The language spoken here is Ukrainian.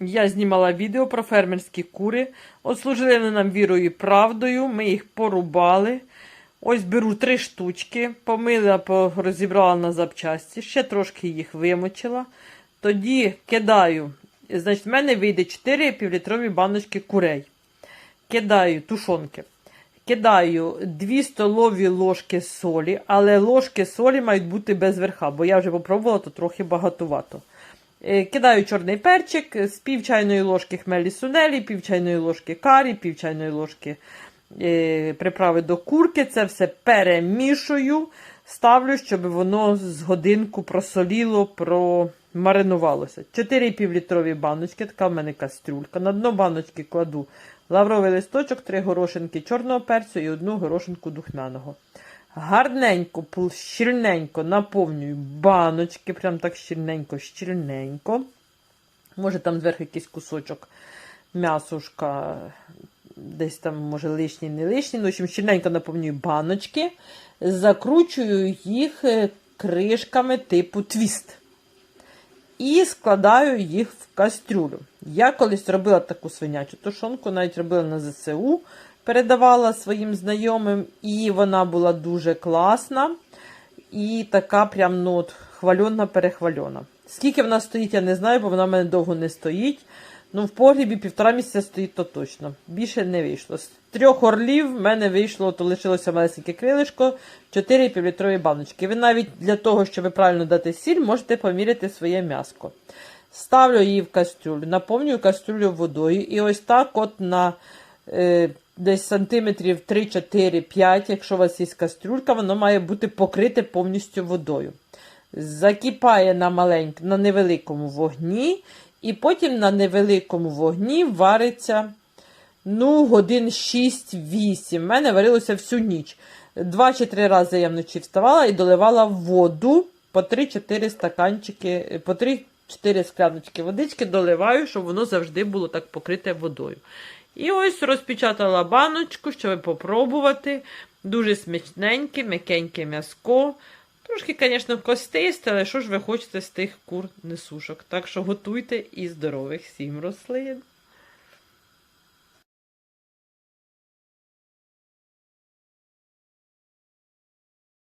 Я знімала відео про фермерські кури. От служили вони нам вірою і правдою. Ми їх порубали. Ось беру три штучки, помила, розібрала на запчасті, ще трошки їх вимочила. Тоді кидаю. Значить, в мене вийде 4 півлітрові баночки курей. Кидаю тушонки. Кидаю 2 столові ложки солі, але ложки солі мають бути без верха, бо я вже попробувала, то трохи багатувато. Е, Кидаю чорний перчик з пів чайної ложки хмелі сунелі, пів чайної ложки карі, пів чайної ложки е, приправи до курки. Це все перемішую, ставлю, щоб воно з годинку просоліло, промаринувалося. 4 півлітрові баночки, така в мене кастрюлька. На дно баночки кладу лавровий листочок, 3 горошинки чорного перцю і одну горошинку духмяного. Гарненько, щільненько наповнюю баночки, прям так щільненько, щільненько. Може там зверху якийсь кусочок м'ясушка, десь там, може, лишній, не лишній. Ну, в общем, щільненько наповнюю баночки, закручую їх е, кришками типу твіст. І складаю їх в кастрюлю. Я колись робила таку свинячу тушонку, навіть робила на ЗСУ, передавала своїм знайомим, і вона була дуже класна. І така прям ну, хвальона перехвальона. Скільки вона стоїть, я не знаю, бо вона в мене довго не стоїть. Ну, в погрібі півтора місяця стоїть то точно. Більше не вийшло. З трьох орлів в мене вийшло, то лишилося малесеньке крилишко, 4 півлітрові баночки. Ви навіть для того, щоб правильно дати сіль, можете поміряти своє м'яско. Ставлю її в кастрюлю, наповнюю кастрюлю водою. І ось так от на е, десь сантиметрів 3-4-5, якщо у вас є кастрюлька, воно має бути покрите повністю водою. Закипає на маленьк, на невеликому вогні, і потім на невеликому вогні вариться ну, годин 6-8. У мене варилося всю ніч. Два чи три рази я вночі вставала і доливала воду по 3-4 стаканчики, по 3-4 скляночки водички доливаю, щоб воно завжди було так покрите водою. І ось розпечатала баночку, щоб попробувати. Дуже смачненьке, м'якеньке м'язко. Трошки, звісно, костисте, але що ж ви хочете з тих кур несушок? Так що готуйте і здорових всім рослин.